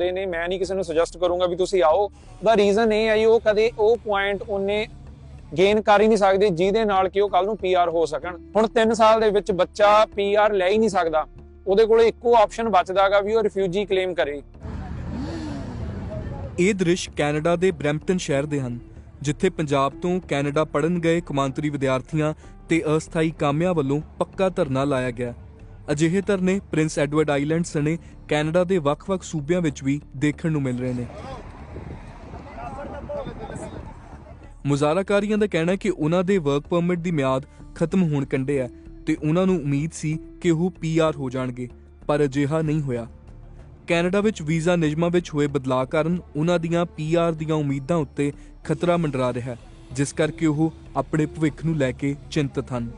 ਦੇ ਨੇ ਮੈਂ ਨਹੀਂ ਕਿਸੇ ਨੂੰ ਸੁਜੈਸਟ ਕਰੂੰਗਾ ਵੀ ਤੁਸੀਂ ਆਓ। ਦਾ ਰੀਜ਼ਨ ਇਹ ਹੈ ਉਹ ਕਦੇ ਉਹ ਪੁਆਇੰਟ ਉਹਨੇ ਗੇਨ ਕਰ ਹੀ ਨਹੀਂ ਸਕਦੇ, ਜਿਹਦੇ ਨਾਲ ਕਿ ਉਹ ਕੱਲ ਨੂੰ ਪੀਆਰ ਹੋ ਸਕਣ। ਹੁਣ 3 ਸਾਲ ਦੇ ਵਿੱਚ ਬੱਚਾ ਪੀਆਰ ਲੈ ਹੀ ਨਹੀਂ ਸਕਦਾ। ਉਹਦੇ ਕੋਲੇ ਇੱਕੋ ਆਪਸ਼ਨ ਬਚਦਾਗਾ ਵੀ ਉਹ ਰਿਫਿਊਜੀ ਕਲੇਮ ਕਰੇ। ਇਹ ਦ੍ਰਿਸ਼ ਕੈਨੇਡਾ ਦੇ ਬਰੈਂਪਟਨ ਸ਼ਹਿਰ ਦੇ ਹਨ, ਜਿੱਥੇ ਪੰਜਾਬ ਤੋਂ ਕੈਨੇਡਾ ਪੜਨ ਗਏ ਕਮਾਂਤਰੀ ਵਿਦਿਆਰਥੀਆਂ ਤੇ ਅਸਥਾਈ ਕਾਮਿਆਂ ਵੱਲੋਂ ਪੱਕਾ ਧਰਨਾ ਲਾਇਆ ਗਿਆ। ਅਜਿਹੇ ਧਰਨੇ ਪ੍ਰਿੰਸ ਐਡਵਰਡ ਆਈਲੈਂਡ ਸਣੇ ਕੈਨੇਡਾ ਦੇ ਵੱਖ-ਵੱਖ ਸੂਬਿਆਂ ਵਿੱਚ ਵੀ ਦੇਖਣ ਨੂੰ ਮਿਲ ਰਹੇ ਨੇ। ਮੁਜ਼ਾਹਰਾਕਾਰੀਆਂ ਦਾ ਕਹਿਣਾ ਹੈ ਕਿ ਉਹਨਾਂ ਦੇ ਵਰਕ ਪਰਮਿਟ ਦੀ ਮਿਆਦ ਖਤਮ ਹੋਣ ਕੰਢੇ ਹੈ ਤੇ ਉਹਨਾਂ ਨੂੰ ਉਮੀਦ ਸੀ ਕਿ ਉਹ ਪੀਆਰ ਹੋ ਜਾਣਗੇ, ਪਰ ਅਜਿਹਾ ਨਹੀਂ ਹੋਇਆ। ਕੈਨੇਡਾ ਵਿੱਚ ਵੀਜ਼ਾ ਨਿਯਮਾਂ ਵਿੱਚ ਹੋਏ ਬਦਲਾਅ ਕਾਰਨ ਉਹਨਾਂ ਦੀਆਂ ਪੀਆਰ ਦੀਆਂ ਉਮੀਦਾਂ ਉੱਤੇ ਖਤਰਾ ਮੰਡਰਾ ਰਿਹਾ ਹੈ, ਜਿਸ ਕਰਕੇ ਉਹ ਆਪਣੇ ਭਵਿੱਖ ਨੂੰ ਲੈ ਕੇ ਚਿੰਤਤ ਹਨ।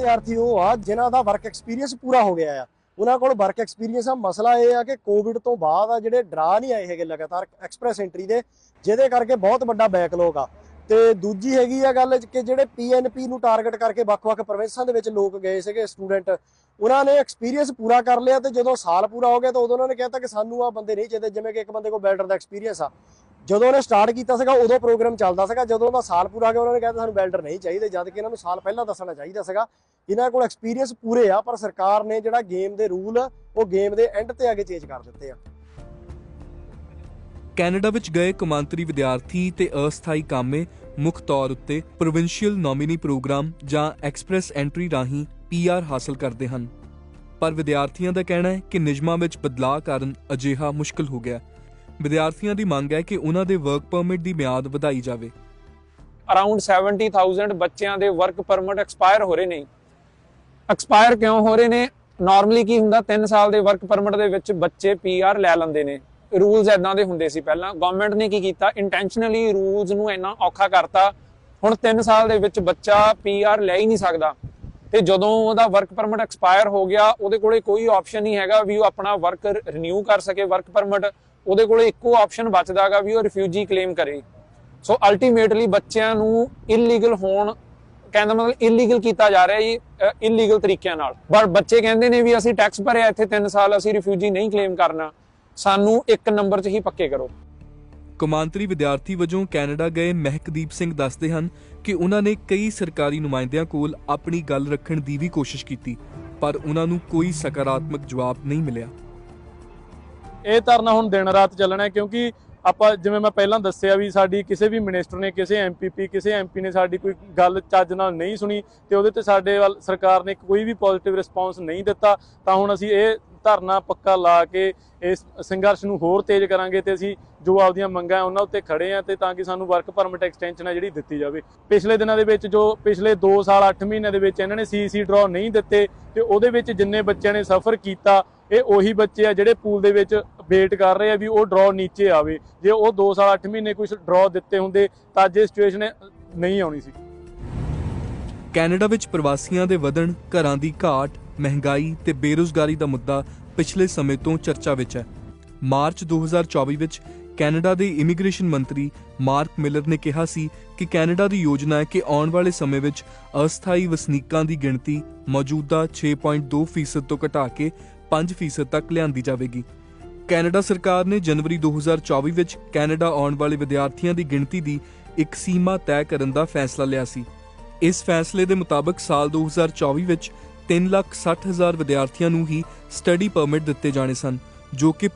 ਵਿਦਿਆਰਥੀ ਉਹ ਆ, ਜਿਨ੍ਹਾਂ ਦਾ ਵਰਕ ਐਕਸਪੀਰੀਅੰਸ ਪੂਰਾ ਹੋ ਗਿਆ ਆ। ਉਹਨਾਂ ਕੋਲ ਵਰਕ ਐਕਸਪੀਰੀਅੰਸ ਆ ਮਸਲਾ ਇਹ ਆ ਕਿ ਕੋਵਿਡ ਤੋਂ ਬਾਅਦ ਆ ਜਿਹੜੇ ਡਰਾ ਨਹੀਂ ਆਏ ਹੈਗੇ ਲਗਾਤਾਰ ਐਕਸਪ੍ਰੈਸ ਐਂਟਰੀ ਦੇ, ਜਿਹਦੇ ਕਰਕੇ ਬਹੁਤ ਵੱਡਾ ਬੈਕਲੌਗ ਆ। ਤੇ ਦੂਜੀ ਹੈਗੀ ਆ ਗੱਲ ਕਿ ਜਿਹੜੇ ਪੀਐਨਪੀ ਨੂੰ ਟਾਰਗੇਟ ਕਰਕੇ ਵੱਖ-ਵੱਖ ਪ੍ਰੋਵਿੰਸਾਂ ਦੇ ਵਿੱਚ ਲੋਕ ਗਏ ਸੀਗੇ ਸਟੂਡੈਂਟ ਉਹਨਾਂ ਨੇ ਐਕਸਪੀਰੀਅੰਸ ਪੂਰਾ ਕਰ ਲਿਆ ਤੇ ਜਦੋਂ ਸਾਲ ਪੂਰਾ ਹੋ ਗਿਆ ਤਾਂ ਉਦੋਂ ਉਹਨਾਂ ਨੇ ਕਹਿਤਾ ਕਿ ਸਾਨੂੰ ਆ ਬੰਦੇ ਨਹੀਂ ਚਾਹੀਦੇ, ਜਿਵੇਂ ਕਿ ਇੱਕ ਬੰਦੇ ਕੋਲ ਬੈਲਡਰ ਦਾ ਐਕਸਪੀਰੀਅੰਸ ਆ। ਜਦੋਂ ਉਹਨੇ ਸਟਾਰਟ ਕੀਤਾ ਸੀਗਾ, ਉਦੋਂ ਪ੍ਰੋਗਰਾਮ ਚੱਲਦਾ ਸੀਗਾ। ਜਦੋਂ ਉਹਦਾ ਸਾਲ ਪੂਰਾ ਗਿਆ, ਉਹਨਾਂ ਨੇ ਕਹਿਤਾ ਸਾਨੂੰ ਬੈਲਡਰ ਨਹੀਂ ਚਾਹੀਦੇ, ਜਦ ਕਿ ਇਹਨਾਂ ਨੂੰ ਸਾਲ ਪਹਿਲਾਂ ਦੱਸਣਾ ਚਾਹੀਦਾ ਸੀਗਾ। ਇਹਨਾਂ ਕੋਲ ਐਕਸਪੀਰੀਅੰਸ ਪੂਰੇ ਆ, ਪਰ ਸਰਕਾਰ ਨੇ ਜਿਹੜਾ ਗੇਮ ਦੇ ਰੂਲ ਉਹ ਗੇਮ ਦੇ ਐਂਡ ਤੇ ਆ ਚੇਂਜ ਕਰ ਦਿੱਤੇ ਆ। ਕੈਨੇਡਾ ਵਿੱਚ ਗਏ ਕਮਾਂਤਰੀ ਵਿਦਿਆਰਥੀ ਤੇ ਅਸਥਾਈ ਕਾਮੇ ਮੁੱਖ ਤੌਰ ਉੱਤੇ ਪ੍ਰੋਵਿੰਸ਼ੀਅਲ ਨੋਮੀਨੀ ਪ੍ਰੋਗਰਾਮ ਜਾਂ ਐਕਸਪ੍ਰੈਸ ਐਂਟਰੀ ਰਾਹੀਂ ਪੀਆਰ ਹਾਸਲ ਕਰਦੇ ਹਨ। ਪਰ ਵਿਦਿਆਰਥੀਆਂ ਦਾ ਕਹਿਣਾ ਹੈ ਕਿ ਨਿਯਮਾਂ ਵਿੱਚ ਬਦਲਾਅ ਕਾਰਨ ਅਜਿਹਾ ਮੁਸ਼ਕਲ ਹੋ ਗਿਆ। ਵਿਦਿਆਰਥੀਆਂ ਦੀ ਮੰਗ ਹੈ ਕਿ ਉਹਨਾਂ ਦੇ ਵਰਕ ਪਰਮਿਟ ਦੀ ਮਿਆਦ ਵਧਾਈ ਜਾਵੇ। ਅਰਾਊਂਡ 70000 ਬੱਚਿਆਂ ਦੇ ਵਰਕ ਪਰਮਿਟ ਐਕਸਪਾਇਰ ਹੋ ਰਹੇ ਨੇ। ਐਕਸਪਾਇਰ ਕਿਉਂ ਹੋ ਰਹੇ ਨੇ? ਨਾਰਮਲੀ ਕੀ ਹੁੰਦਾ? 3 ਸਾਲ ਦੇ ਵਰਕ ਪਰਮਿਟ ਦੇ ਵਿੱਚ ਬੱਚੇ ਪੀਆਰ ਲੈ ਲੈਂਦੇ ਨੇ। ਰੂਲਸ ਐਦਾਂ ਦੇ ਹੁੰਦੇ ਸੀ ਪਹਿਲਾਂ। ਗਵਰਨਮੈਂਟ ਨੇ ਕੀ ਕੀਤਾ? ਇੰਟੈਂਸ਼ਨਲੀ ਰੂਲਸ ਨੂੰ ਇੰਨਾ ਔਖਾ ਕਰਤਾ। ਹੁਣ 3 ਸਾਲ ਦੇ ਵਿੱਚ ਬੱਚਾ ਪੀਆਰ ਲੈ ਹੀ ਨਹੀਂ ਸਕਦਾ। ਤੇ ਜਦੋਂ ਉਹਦਾ ਵਰਕ ਪਰਮਿਟ ਐਕਸਪਾਇਰ ਹੋ ਗਿਆ, ਉਹਦੇ ਕੋਲੇ ਕੋਈ ਆਪਸ਼ਨ ਨਹੀਂ ਹੈਗਾ ਵੀ ਉਹ ਆਪਣਾ ਵਰਕ ਰਿਨਿਊ ਕਰ ਸਕੇ ਵਰਕ ਪਰਮਿਟ ਉਹਦੇ ਕੋਲੇ ਇੱਕੋ ਆਪਸ਼ਨ ਬਚਦਾਗਾ ਵੀ ਉਹ ਰਿਫਿਊਜੀ ਕਲੇਮ ਕਰੇ। ਸੋ ਅਲਟੀਮੇਟਲੀ ਬੱਚਿਆਂ ਨੂੰ ਇਲੀਗਲ ਹੋਣ ਕਹਿੰਦਾ ਮਤਲਬ ਇਲੀਗਲ ਕੀਤਾ ਜਾ ਰਿਹਾ ਜੀ ਇਲੀਗਲ ਤਰੀਕਿਆਂ ਨਾਲ। ਪਰ ਬੱਚੇ ਕਹਿੰਦੇ ਨੇ ਵੀ ਅਸੀਂ ਟੈਕਸ ਭਰਿਆ, ਇੱਥੇ 3 ਸਾਲ ਅਸੀਂ ਰਿਫਿਊਜੀ ਨਹੀਂ ਕਲੇਮ ਕਰਨਾ। ਸਾਨੂੰ ਇੱਕ ਨੰਬਰ 'ਚ ਹੀ ਪੱਕੇ ਕਰੋ। ਕੌਮਾਂਤਰੀ ਵਿਦਿਆਰਥੀ ਵਜੋਂ ਕੈਨੇਡਾ ਗਏ ਮਹਿਕਦੀਪ ਸਿੰਘ ਦੱਸਦੇ ਹਨ ਕਿ ਉਹਨਾਂ ਨੇ ਕਈ ਸਰਕਾਰੀ ਨੁਮਾਇੰਦਿਆਂ ਕੋਲ ਆਪਣੀ ਗੱਲ ਰੱਖਣ ਦੀ ਵੀ ਕੋਸ਼ਿਸ਼ ਕੀਤੀ, ਪਰ ਉਹਨਾਂ ਨੂੰ ਕੋਈ ਸਕਾਰਾਤਮਕ ਜਵਾਬ ਨਹੀਂ ਮਿਲਿਆ। ਇਹ ਧਰਨਾ ਹੁਣ ਦਿਨ ਰਾਤ ਚੱਲਣਾ ਹੈ, ਕਿਉਂਕਿ ਆਪਾਂ ਜਿਵੇਂ ਮੈਂ ਪਹਿਲਾਂ ਦੱਸਿਆ ਵੀ ਸਾਡੀ ਕਿਸੇ ਵੀ ਮਿਨਿਸਟਰ ਨੇ, ਕਿਸੇ ਐਮਪੀਪੀ ਕਿਸੇ ਐਮਪੀ ਨੇ ਸਾਡੀ ਕੋਈ ਗੱਲ ਚੱਜ ਨਾਲ ਨਹੀਂ ਸੁਣੀ ਤੇ ਉਹਦੇ ਤੇ ਸਾਡੇ ਵੱਲ ਸਰਕਾਰ ਨੇ ਕੋਈ ਵੀ ਪੋਜ਼ਿਟਿਵ ਰਿਸਪਾਂਸ ਨਹੀਂ ਦਿੱਤਾ, ਤਾਂ ਹੁਣ ਅਸੀਂ ਇਹ ਧਰਨਾ ਪੱਕਾ ਲਾ ਕੇ ਇਸ ਸੰਘਰਸ਼ ਨੂੰ ਹੋਰ ਤੇਜ਼ ਕਰਾਂਗੇ ਤੇ ਅਸੀਂ ਜੋ ਆਪਦੀਆਂ ਮੰਗਾਂ ਉਹਨਾਂ ਉੱਤੇ ਖੜੇ ਆ ਤੇ ਤਾਂ ਕਿ ਸਾਨੂੰ ਵਰਕ ਪਰਮਿਟ ਐਕਸਟੈਂਸ਼ਨ ਹੈ ਜਿਹੜੀ ਦਿੱਤੀ ਜਾਵੇ। ਪਿਛਲੇ ਦਿਨਾਂ ਦੇ ਵਿੱਚ ਜੋ ਪਿਛਲੇ 2 ਸਾਲ 8 ਮਹੀਨਿਆਂ ਦੇ ਵਿੱਚ ਇਹਨਾਂ ਨੇ ਸੀਸੀ ਡਰਾ ਨਹੀਂ ਦਿੱਤੇ ਤੇ ਉਹਦੇ ਵਿੱਚ ਜਿੰਨੇ ਬੱਚਿਆਂ ਨੇ ਸਫਰ ਕੀਤਾ ਇਹ ਉਹੀ ਬੱਚੇ ਆ ਜਿਹੜੇ ਪੂਲ ਦੇ ਵਿੱਚ ਵੇਟ ਕਰ ਰਹੇ ਆ ਵੀ ਉਹ ਡਰਾ ਨੀਚੇ ਆਵੇ। ਜੇ ਉਹ 2 ਸਾਲ 8 ਮਹੀਨੇ ਕੁਝ ਡਰਾ ਦਿੱਤੇ ਹੁੰਦੇ, ਤਾਂ ਅੱਜ ਇਹ ਸਿਚੁਏਸ਼ਨ ਨਹੀਂ ਆਉਣੀ ਸੀ। ਕੈਨੇਡਾ ਵਿੱਚ ਪ੍ਰਵਾਸੀਆਂ ਦੇ ਵਧਣ, ਘਰਾਂ ਦੀ ਘਾਟ, ਮਹਿੰਗਾਈ ਤੇ ਬੇਰੁਜ਼ਗਾਰੀ ਦਾ ਮੁੱਦਾ ਪਿਛਲੇ ਸਮੇਂ ਤੋਂ ਚਰਚਾ ਵਿੱਚ ਹੈ। ਮਾਰਚ 2024 ਵਿੱਚ ਕੈਨੇਡਾ ਦੇ ਇਮੀਗ੍ਰੇਸ਼ਨ ਮੰਤਰੀ ਮਾਰਕ ਮਿਲਰ ਨੇ ਕਿਹਾ ਸੀ ਕਿ ਕੈਨੇਡਾ ਦੀ ਯੋਜਨਾ ਹੈ ਕਿ ਆਉਣ ਵਾਲੇ ਸਮੇਂ ਵਿੱਚ ਅਸਥਾਈ ਵਸਨੀਕਾਂ ਦੀ ਗਿਣਤੀ ਮੌਜੂਦਾ 6.2% ਤੋਂ ਘਟਾ ਕੇ 5% ਤੱਕ ਲਿਆਂਦੀ ਜਾਵੇਗੀ। ਕੈਨੇਡਾ ਸਰਕਾਰ ਨੇ ਜਨਵਰੀ 2024 ਵਿੱਚ ਕੈਨੇਡਾ ਆਉਣ ਵਾਲੇ ਵਿਦਿਆਰਥੀਆਂ ਦੀ ਗਿਣਤੀ ਦੀ ਇੱਕ ਸੀਮਾ ਤੈਅ ਕਰਨ ਦਾ ਫੈਸਲਾ ਲਿਆ ਸੀ। ਇਸ ਫੈਸਲੇ ਦੇ ਮੁਤਾਬਕ ਸਾਲ 2024 ਵਿੱਚ 360000 ਵਿਦਿਆਰਥੀਆਂ ਨੂੰ ਹੀ ਸਟੱਡੀ ਪਰਮਿਟ ਦਿੱਤੇ ਜਾਣੇ ਸਨ, ਜੋ ਕਿ